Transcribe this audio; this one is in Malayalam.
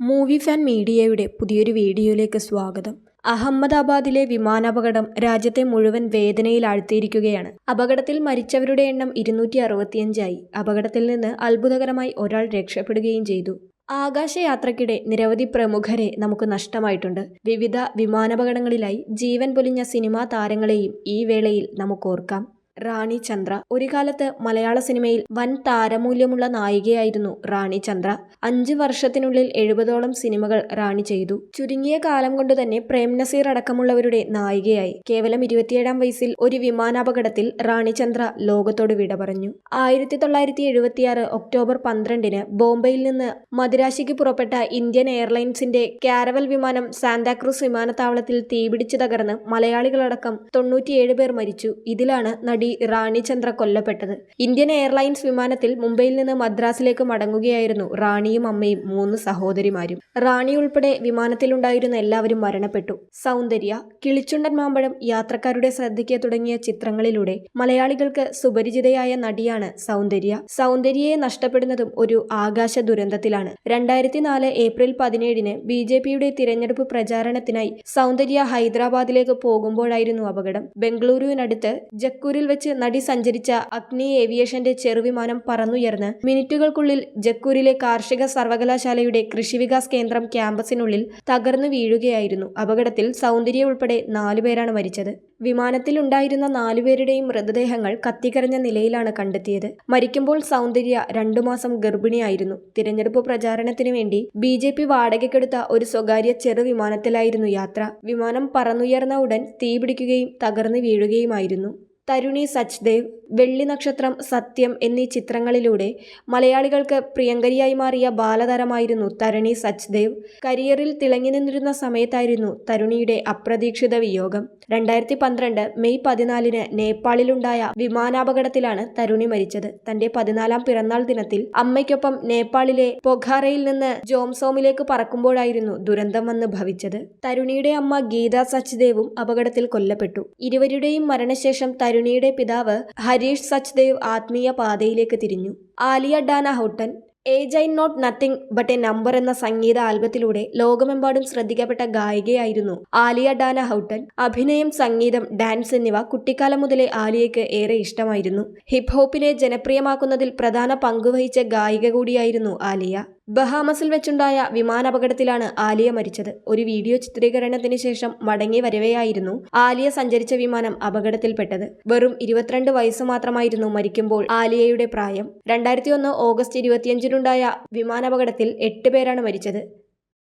മൂവി ഫാൻ മീഡിയയുടെ പുതിയൊരു വീഡിയോയിലേക്ക് സ്വാഗതം. അഹമ്മദാബാദിലെ വിമാനാപകടം രാജ്യത്തെ മുഴുവൻ വേദനയിൽ ആഴ്ത്തിയിരിക്കുകയാണ് അപകടത്തിൽ മരിച്ചവരുടെ എണ്ണം ഇരുന്നൂറ്റി അറുപത്തിയഞ്ചായി അപകടത്തിൽ നിന്ന് അത്ഭുതകരമായി ഒരാൾ രക്ഷപ്പെടുകയും ചെയ്തു. ആകാശയാത്രയ്ക്കിടെ നിരവധി പ്രമുഖരെ നമുക്ക് നഷ്ടമായിട്ടുണ്ട്. വിവിധ വിമാനാപകടങ്ങളിലായി ജീവൻ പൊലിഞ്ഞ സിനിമാ താരങ്ങളെയും ഈ വേളയിൽ നമുക്കോർക്കാം റാണി ചന്ദ്ര. ഒരു കാലത്ത് മലയാള സിനിമയിൽ വൻ താരമൂല്യമുള്ള നായികയായിരുന്നു റാണി ചന്ദ്ര. അഞ്ചു വർഷത്തിനുള്ളിൽ എഴുപതോളം സിനിമകൾ റാണി ചെയ്തു. ചുരുങ്ങിയ കാലം കൊണ്ട് തന്നെ പ്രേം നസീർ അടക്കമുള്ളവരുടെ നായികയായി. കേവലം ഇരുപത്തിയേഴാം വയസ്സിൽ ഒരു വിമാനാപകടത്തിൽ റാണി ചന്ദ്ര ലോകത്തോട് വിട പറഞ്ഞു. ആയിരത്തി തൊള്ളായിരത്തി എഴുപത്തിയാറ് ഒക്ടോബർ പന്ത്രണ്ടിന് ബോംബെയിൽ നിന്ന് മദിരാശിക്ക് പുറപ്പെട്ട ഇന്ത്യൻ എയർലൈൻസിന്റെ കാരവൽ വിമാനം സാന്താക്രൂസ് വിമാനത്താവളത്തിൽ തീപിടിച്ചു തകർന്ന് മലയാളികളടക്കം തൊണ്ണൂറ്റിയേഴ് പേർ മരിച്ചു. ഇതിലാണ് നടി റാണി ചന്ദ്ര കൊല്ലപ്പെട്ടത്. ഇന്ത്യൻ എയർലൈൻസ് വിമാനത്തിൽ മുംബൈയിൽ നിന്ന് മദ്രാസിലേക്ക് മടങ്ങുകയായിരുന്നു റാണിയും അമ്മയും മൂന്ന് സഹോദരിമാരും. റാണി ഉൾപ്പെടെ വിമാനത്തിലുണ്ടായിരുന്ന എല്ലാവരും മരണപ്പെട്ടു. സൗന്ദര്യ കിളിച്ചുണ്ടൻ മാമ്പഴം യാത്രക്കാരുടെ ശ്രദ്ധയ്ക്ക് തുടങ്ങിയ ചിത്രങ്ങളിലൂടെ മലയാളികൾക്ക് സുപരിചിതയായ നടിയാണ് സൗന്ദര്യ. സൗന്ദര്യയെ നഷ്ടപ്പെടുന്നതും ഒരു ആകാശ ദുരന്തത്തിലാണ്. രണ്ടായിരത്തി നാല് ഏപ്രിൽ പതിനേഴിന് ബി ജെ പിയുടെ തിരഞ്ഞെടുപ്പ് പ്രചാരണത്തിനായി സൗന്ദര്യ ഹൈദരാബാദിലേക്ക് പോകുമ്പോഴായിരുന്നു അപകടം. ബംഗളൂരുവിനടുത്ത് ജക്കൂരിൽ വെച്ച് നടി സഞ്ചരിച്ച അഗ്നി ഏവിയേഷന്റെ ചെറുവിമാനം പറന്നുയർന്ന്. മിനിറ്റുകൾക്കുള്ളിൽ ജക്കൂരിലെ കാർഷിക സർവകലാശാലയുടെ കൃഷിവികാസ് കേന്ദ്രം ക്യാമ്പസിനുള്ളിൽ തകർന്നു വീഴുകയായിരുന്നു. അപകടത്തിൽ സൗന്ദര്യ ഉൾപ്പെടെ നാലുപേരാണ് മരിച്ചത്. വിമാനത്തിൽ ഉണ്ടായിരുന്ന നാലുപേരുടെയും മൃതദേഹങ്ങൾ കത്തിക്കരഞ്ഞ നിലയിലാണ് കണ്ടെത്തിയത്. മരിക്കുമ്പോൾ സൗന്ദര്യ രണ്ടു മാസം ഗർഭിണിയായിരുന്നു. തിരഞ്ഞെടുപ്പ് പ്രചാരണത്തിനു വേണ്ടി ബി ജെ പി വാടകയ്ക്കെടുത്ത ഒരു സ്വകാര്യ ചെറു വിമാനത്തിലായിരുന്നു യാത്ര. വിമാനം പറന്നുയർന്ന ഉടൻ തീപിടിക്കുകയും തകർന്നു വീഴുകയുമായിരുന്നു. തരുണി സച്ദേവ് വെള്ളി നക്ഷത്രം സത്യം എന്നീ ചിത്രങ്ങളിലൂടെ മലയാളികൾക്ക് പ്രിയങ്കരിയായി മാറിയ ബാലതാരമായിരുന്നു തരുണി സച്ദേവ്. കരിയറിൽ തിളങ്ങി നിന്നിരുന്ന സമയത്തായിരുന്നു തരുണിയുടെ അപ്രതീക്ഷിത വിയോഗം. രണ്ടായിരത്തി പന്ത്രണ്ട് മെയ് പതിനാലിന് നേപ്പാളിലുണ്ടായ വിമാനാപകടത്തിലാണ് തരുണി മരിച്ചത്. തന്റെ പതിനാലാം പിറന്നാൾ ദിനത്തിൽ അമ്മയ്ക്കൊപ്പം നേപ്പാളിലെ പൊഖാറയിൽ നിന്ന് ജോംസോമിലേക്ക് പറക്കുമ്പോഴായിരുന്നു ദുരന്തം വന്ന് ഭവിച്ചത്. തരുണിയുടെ അമ്മ ഗീത സച്ദേവും അപകടത്തിൽ കൊല്ലപ്പെട്ടു. ഇരുവരുടെയും മരണശേഷം തരുണിയുടെ പിതാവ് ഹരീഷ് സച്ദേവ് ആത്മീയ പാതയിലേക്ക് തിരിഞ്ഞു. Alia Dana Houghton age ain't nothing but a number എന്ന സംഗീത ആൽബത്തിലൂടെ ലോകമെമ്പാടും ശ്രദ്ധിക്കപ്പെട്ട ഗായികയായിരുന്നു ആലിയ ഡാന ഹൗട്ടൻ. അഭിനയം സംഗീതം ഡാൻസ് എന്നിവ കുട്ടിക്കാലം മുതലേ ആലിയയ്ക്ക് ഏറെ ഇഷ്ടമായിരുന്നു. ഹിപ്ഹോപ്പിനെ ജനപ്രിയമാക്കുന്നതിൽ പ്രധാന പങ്കുവഹിച്ച ഗായിക കൂടിയായിരുന്നു ആലിയ. ബഹാമസിൽ വെച്ചുണ്ടായ വിമാനാപകടത്തിലാണ് ആലിയ മരിച്ചത്. ഒരു വീഡിയോ ചിത്രീകരണത്തിന് ശേഷം മടങ്ങി വരവെയായിരുന്നു ആലിയ സഞ്ചരിച്ച വിമാനം അപകടത്തിൽപ്പെട്ടത്. വെറും ഇരുപത്തിരണ്ട് വയസ്സ് മാത്രമായിരുന്നു മരിക്കുമ്പോൾ ആലിയയുടെ പ്രായം. രണ്ടായിരത്തി ഒന്ന് ഓഗസ്റ്റ് ഇരുപത്തിയഞ്ചിനുണ്ടായ വിമാനാപകടത്തിൽ എട്ട് പേരാണ് മരിച്ചത്.